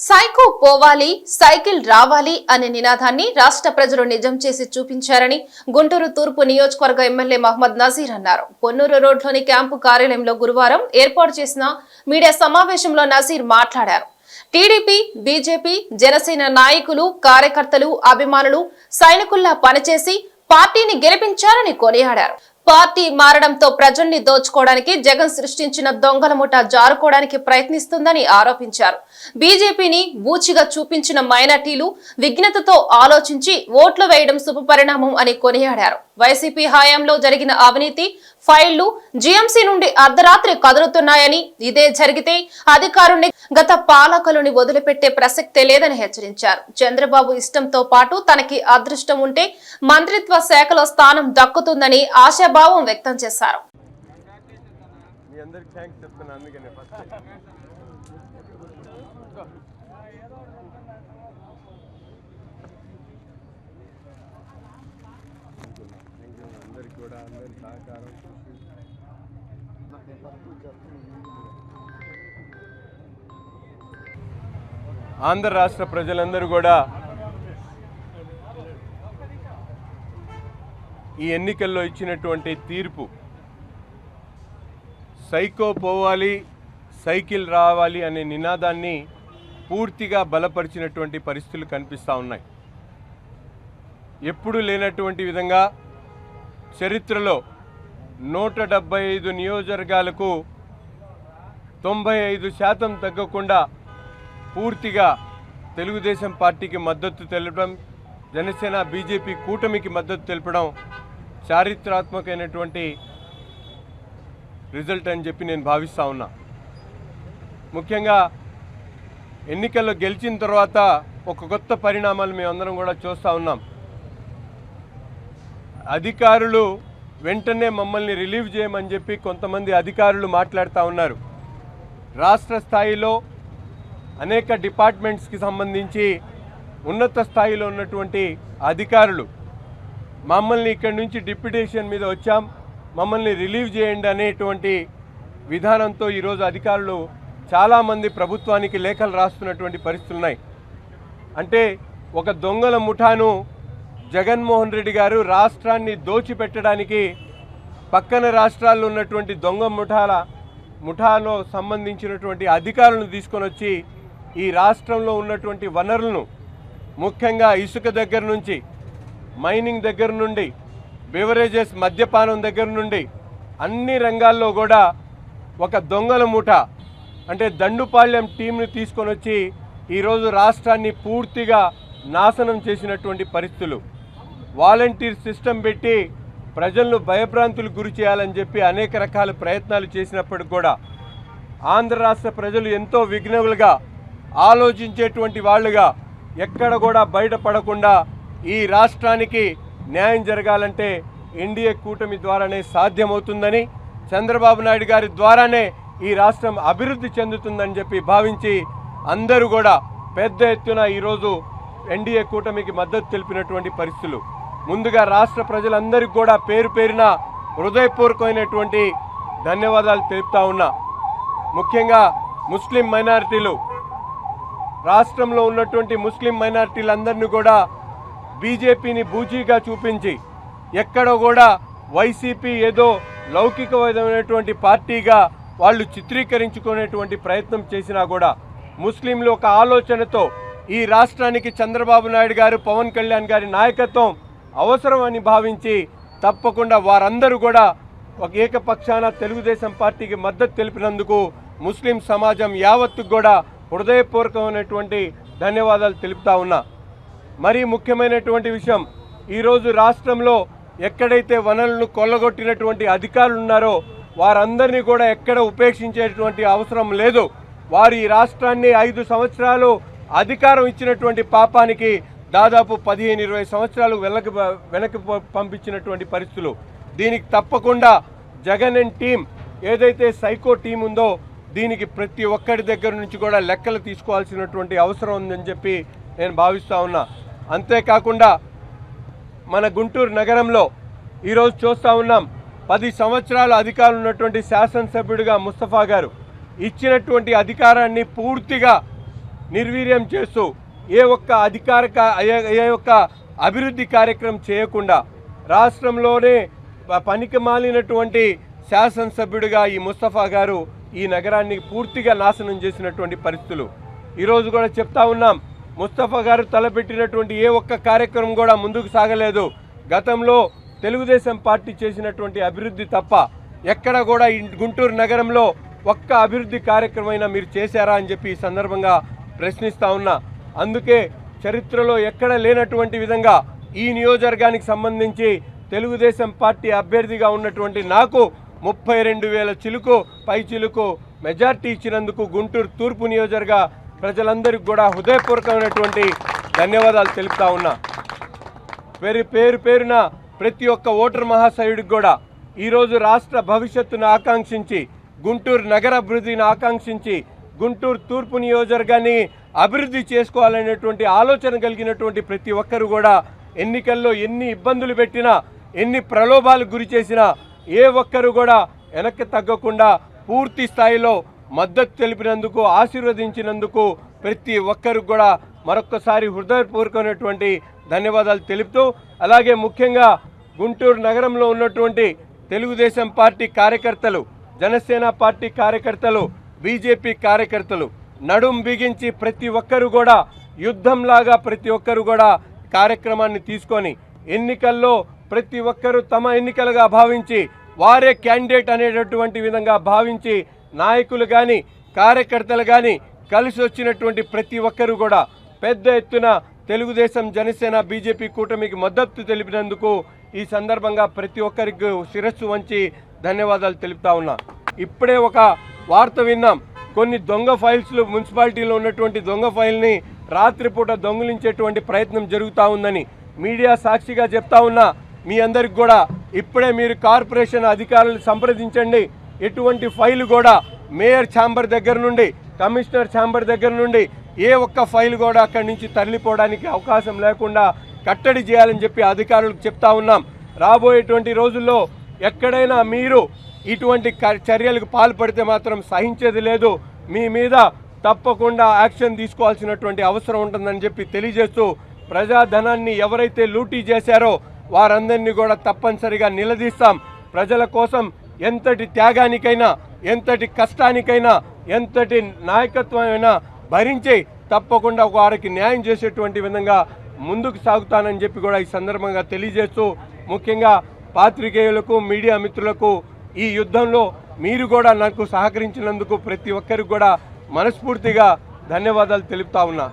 Psycho పోవాలి cycle రావాలి అనే నినాదాన్ని రాష్ట్ర ప్రజలు నిజం చేసి చూపించారని గుంటూరు తూర్పు నియోజకవర్గ ఎమ్మెల్యే మహమ్మద్ నజీర్ అన్నారు. పొన్నూరు రోడ్లోని క్యాంపు కార్యాలయంలో గురువారం ఏర్పాటు చేసిన మీడియా సమావేశంలో నజీర్ మాట్లాడారు. టీడీపీ బీజేపీ జనసేన నాయకులు కార్యకర్తలు అభిమానులు సైనికుల్లా పనిచేసి పార్టీని గెలిపించారని కొనియాడారు. పార్టీ మారడంతో ప్రజల్ని దోచుకోవడానికి జగన్ సృష్టించిన దొంగల ముఠ జారుకోవడానికి ప్రయత్నిస్తుందని ఆరోపించారు. బీజేపీని బూచిగా చూపించిన మైనార్టీలు విఘ్నతతో ఆలోచించి ఓట్లు వేయడం శుభపరిణామం అని కొనియాడారు. వైసీపీ హయాంలో జరిగిన అవినీతి ఫైళ్ళు జీఎంసీ నుండి అర్ధరాత్రి కదులుతున్నాయని ఇదే జరిగితే అధికారుల్ని గత పాలకులని వదిలిపెట్టే ప్రసక్తే లేదని హెచ్చరించారు. చంద్రబాబు ఇష్టంతో పాటు తనకి అదృష్టం ఉంటే మంత్రిత్వ శాఖలో స్థానం దక్కుతుందని ఆశాభావం వ్యక్తం చేశారు మీ అందరికి థ్యాంక్స్ చెప్తున్నా అందుకనే ఫస్ట్ అందరికి కూడా అందరి సహకారం. ఆంధ్ర రాష్ట్ర ప్రజలందరూ కూడా ఈ ఎన్నికల్లో ఇచ్చినటువంటి తీర్పు సైకో పోవాలి సైకిల్ రావాలి అనే నినాదాన్ని పూర్తిగా బలపరిచినటువంటి పరిస్థితులు కనిపిస్తూ ఉన్నాయి. ఎప్పుడూ లేనటువంటి విధంగా చరిత్రలో నూట డెబ్బై ఐదు నియోజకవర్గాలకు తొంభై ఐదు శాతం తగ్గకుండా పూర్తిగా తెలుగుదేశం పార్టీకి మద్దతు తెలపడం జనసేన బీజేపీ కూటమికి మద్దతు తెలపడం చారిత్రాత్మకమైనటువంటి రిజల్ట్ అని చెప్పి నేను భావిస్తూ ఉన్నా. ముఖ్యంగా ఎన్నికల్లో గెలిచిన తర్వాత ఒక కొత్త పరిణామాలు మేమందరం కూడా చూస్తూ ఉన్నాం. అధికారులు వెంటనే మమ్మల్ని రిలీవ్ చేయమని చెప్పి కొంతమంది అధికారులు మాట్లాడుతూ ఉన్నారు. రాష్ట్ర స్థాయిలో అనేక డిపార్ట్మెంట్స్కి సంబంధించి ఉన్నత స్థాయిలో ఉన్నటువంటి అధికారులు మమ్మల్ని ఇక్కడి నుంచి డిప్యుటేషన్ మీద వచ్చాం మమ్మల్ని రిలీవ్ చేయండి అనేటువంటి విధానంతో ఈరోజు అధికారులు చాలామంది ప్రభుత్వానికి లేఖలు రాస్తున్నటువంటి పరిస్థితులు ఉన్నాయి అంటే ఒక దొంగల ముఠాను జగన్మోహన్ రెడ్డి గారు రాష్ట్రాన్ని దోచిపెట్టడానికి పక్కన రాష్ట్రాల్లో ఉన్నటువంటి దొంగ ముఠాల ముఠాలో సంబంధించినటువంటి అధికారులను తీసుకొని వచ్చి ఈ రాష్ట్రంలో ఉన్నటువంటి వనరులను ముఖ్యంగా ఇసుక దగ్గర నుంచి మైనింగ్ దగ్గర నుండి బెవరేజెస్ మద్యపానం దగ్గర నుండి అన్ని రంగాల్లో కూడా ఒక దొంగల ముఠ అంటే దండుపాళ్యం టీంని తీసుకొని వచ్చి ఈరోజు రాష్ట్రాన్ని పూర్తిగా నాశనం చేసినటువంటి పరిస్థితులు. వాలంటీర్ సిస్టమ్ పెట్టి ప్రజలను భయభ్రాంతులు గురి చేయాలని చెప్పి అనేక రకాల ప్రయత్నాలు చేసినప్పటికి కూడా ఆంధ్ర రాష్ట్ర ప్రజలు ఎంతో విఘ్నవులుగా ఆలోచించేటువంటి వాళ్ళుగా ఎక్కడ కూడా బయటపడకుండా ఈ రాష్ట్రానికి న్యాయం జరగాలంటే ఎన్డీఏ కూటమి ద్వారానే సాధ్యమవుతుందని చంద్రబాబు నాయుడు గారి ద్వారానే ఈ రాష్ట్రం అభివృద్ధి చెందుతుందని చెప్పి భావించి అందరూ కూడా పెద్ద ఎత్తున ఈరోజు ఎన్డీఏ కూటమికి మద్దతు తెలిపినటువంటి పరిస్థితులు. ముందుగా రాష్ట్ర ప్రజలందరికీ కూడా పేరు పేరిన హృదయపూర్వకమైనటువంటి ధన్యవాదాలు తెలుపుతా ఉన్నా. ముఖ్యంగా ముస్లిం మైనారిటీలు రాష్ట్రంలో ఉన్నటువంటి ముస్లిం మైనారిటీలందరినీ కూడా బీజేపీని బూజీగా చూపించి ఎక్కడ కూడా వైసీపీ ఏదో లౌకికమైనటువంటి పార్టీగా వాళ్ళు చిత్రీకరించుకునేటువంటి ప్రయత్నం చేసినా కూడా ముస్లింలు ఒక ఆలోచనతో ఈ రాష్ట్రానికి చంద్రబాబు నాయుడు గారు పవన్ కళ్యాణ్ గారి నాయకత్వం అవసరం అని భావించి తప్పకుండా వారందరూ కూడా ఒక ఏకపక్షాన తెలుగుదేశం పార్టీకి మద్దతు తెలిపినందుకు ముస్లిం సమాజం యావత్తు కూడా హృదయపూర్వకమైనటువంటి ధన్యవాదాలు తెలుపుతా ఉన్నా. మరీ ముఖ్యమైనటువంటి విషయం ఈరోజు రాష్ట్రంలో ఎక్కడైతే వనరులను కొల్లగొట్టినటువంటి అధికారులు ఉన్నారో వారందరినీ కూడా ఎక్కడ ఉపేక్షించేటువంటి అవసరం లేదు. వారు ఈ రాష్ట్రాన్ని ఐదు సంవత్సరాలు అధికారం ఇచ్చినటువంటి పాపానికి దాదాపు పదిహేను ఇరవై సంవత్సరాలు వెనక్కి వెనక్కి పంపించినటువంటి పరిస్థితులు. దీనికి తప్పకుండా జగన్ అండ్ టీం ఏదైతే సైకో టీం ఉందో దీనికి ప్రతి ఒక్కరి దగ్గర నుంచి కూడా లెక్కలు తీసుకోవాల్సినటువంటి అవసరం ఉందని చెప్పి నేను భావిస్తూ ఉన్నా. అంతేకాకుండా మన గుంటూరు నగరంలో ఈరోజు చూస్తూ ఉన్నాం పది సంవత్సరాల అధికారులు ఉన్నటువంటి శాసనసభ్యుడిగా ముస్తఫా గారు ఇచ్చినటువంటి అధికారాన్ని పూర్తిగా నిర్వీర్యం చేస్తూ ఏ ఒక్క అధికారిక ఏ- ఒక్క అభివృద్ధి కార్యక్రమం చేయకుండా రాష్ట్రంలోనే ప- పనికి మాలినటువంటి శాసనసభ్యుడిగా ఈ ముస్తఫా గారు ఈ నగరాన్ని పూర్తిగా నాశనం చేసినటువంటి పరిస్థితులు. ఈరోజు కూడా చెప్తా ఉన్నాం ముస్తఫా గారు తలపెట్టినటువంటి ఏ ఒక్క కార్యక్రమం కూడా ముందుకు సాగలేదు. గతంలో తెలుగుదేశం పార్టీ చేసినటువంటి అభివృద్ధి తప్ప ఎక్కడ కూడా గుంటూరు నగరంలో ఒక్క అభివృద్ధి కార్యక్రమైనా మీరు చేశారా అని చెప్పి ఈ సందర్భంగా ప్రశ్నిస్తా ఉన్నా. అందుకే చరిత్రలో ఎక్కడ లేనటువంటి విధంగా ఈ నియోజకవర్గానికి సంబంధించి తెలుగుదేశం పార్టీ అభ్యర్థిగా ఉన్నటువంటి నాకు ముప్పై రెండు వేల చిలుకు పై చిలుకు మెజార్టీ ఇచ్చినందుకు గుంటూరు తూర్పు నియోజకవర్గ ప్రజలందరికీ కూడా హృదయపూర్వకమైనటువంటి ధన్యవాదాలు తెలుపుతా ఉన్నా. పేరు పేరు పేరున ప్రతి ఒక్క ఓటర్ మహాశయుడికి కూడా ఈరోజు రాష్ట్ర భవిష్యత్తును ఆకాంక్షించి గుంటూరు నగర అభివృద్ధిని ఆకాంక్షించి గుంటూరు తూర్పు నియోజకవర్గాన్ని అభివృద్ధి చేసుకోవాలనేటువంటి ఆలోచన కలిగినటువంటి ప్రతి ఒక్కరు కూడా ఎన్నికల్లో ఎన్ని ఇబ్బందులు పెట్టినా ఎన్ని ప్రలోభాలకు గురి చేసినా ఏ ఒక్కరు కూడా వెనక్కి తగ్గకుండా పూర్తి స్థాయిలో మద్దతు తెలిపినందుకు ఆశీర్వదించినందుకు ప్రతి ఒక్కరు కూడా మరొక్కసారి హృదయపూర్వకమైనటువంటి ధన్యవాదాలు తెలుపుతూ అలాగే ముఖ్యంగా గుంటూరు నగరంలో ఉన్నటువంటి తెలుగుదేశం పార్టీ కార్యకర్తలు జనసేన పార్టీ కార్యకర్తలు బీజేపీ కార్యకర్తలు నడుం బిగించి ప్రతి ఒక్కరు కూడా యుద్ధంలాగా ప్రతి ఒక్కరు కూడా కార్యక్రమాన్ని తీసుకొని ఎన్నికల్లో ప్రతి ఒక్కరూ తమ ఎన్నికలుగా భావించి వారే క్యాండిడేట్ అనేటటువంటి విధంగా భావించి నాయకులు కానీ కార్యకర్తలు కానీ కలిసి వచ్చినటువంటి ప్రతి ఒక్కరు కూడా పెద్ద ఎత్తున తెలుగుదేశం జనసేన బీజేపీ కూటమికి మద్దతు తెలిపినందుకు ఈ సందర్భంగా ప్రతి ఒక్కరికి శిరస్సు వంచి ధన్యవాదాలు తెలుపుతా ఉన్నా. ఇప్పుడే ఒక వార్త విన్నాం. కొన్ని దొంగ ఫైల్స్లు మున్సిపాలిటీలో ఉన్నటువంటి దొంగ ఫైల్ని రాత్రిపూట దొంగిలించేటువంటి ప్రయత్నం జరుగుతూ ఉందని మీడియా సాక్షిగా చెప్తా ఉన్నా మీ అందరికి కూడా ఇప్పుడే మీరు కార్పొరేషన్ అధికారులను సంప్రదించండి. ఎటువంటి ఫైల్ కూడా మేయర్ ఛాంబర్ దగ్గర నుండి కమిషనర్ ఛాంబర్ దగ్గర నుండి ఏ ఒక్క ఫైల్ కూడా అక్కడి నుంచి తరలిపోవడానికి అవకాశం లేకుండా కట్టడి చేయాలని చెప్పి అధికారులకు చెప్తా ఉన్నాం. రాబోయేటువంటి రోజుల్లో ఎక్కడైనా మీరు ఇటువంటి క- చర్యలకు పాల్పడితే మాత్రం సహించేది లేదు. మీ మీద తప్పకుండా యాక్షన్ తీసుకోవాల్సినటువంటి అవసరం ఉంటుందని చెప్పి తెలియజేస్తూ ప్రజాధనాన్ని ఎవరైతే లూటీ చేశారో వారందరినీ కూడా తప్పనిసరిగా నిలదీస్తాం. ప్రజల కోసం ఎంతటి త్యాగానికైనా ఎంతటి కష్టానికైనా ఎంతటి నాయకత్వమైనా భరించి తప్పకుండా వారికి న్యాయం చేసేటువంటి విధంగా ముందుకు సాగుతానని చెప్పి కూడా ఈ సందర్భంగా తెలియజేస్తూ ముఖ్యంగా పాత్రికేయులకు మీడియా మిత్రులకు ఈ యుద్ధంలో మీరు కూడా నాకు సహకరించినందుకు ప్రతి ఒక్కరికి కూడా మనస్ఫూర్తిగా ధన్యవాదాలు తెలుపుతా ఉన్నా.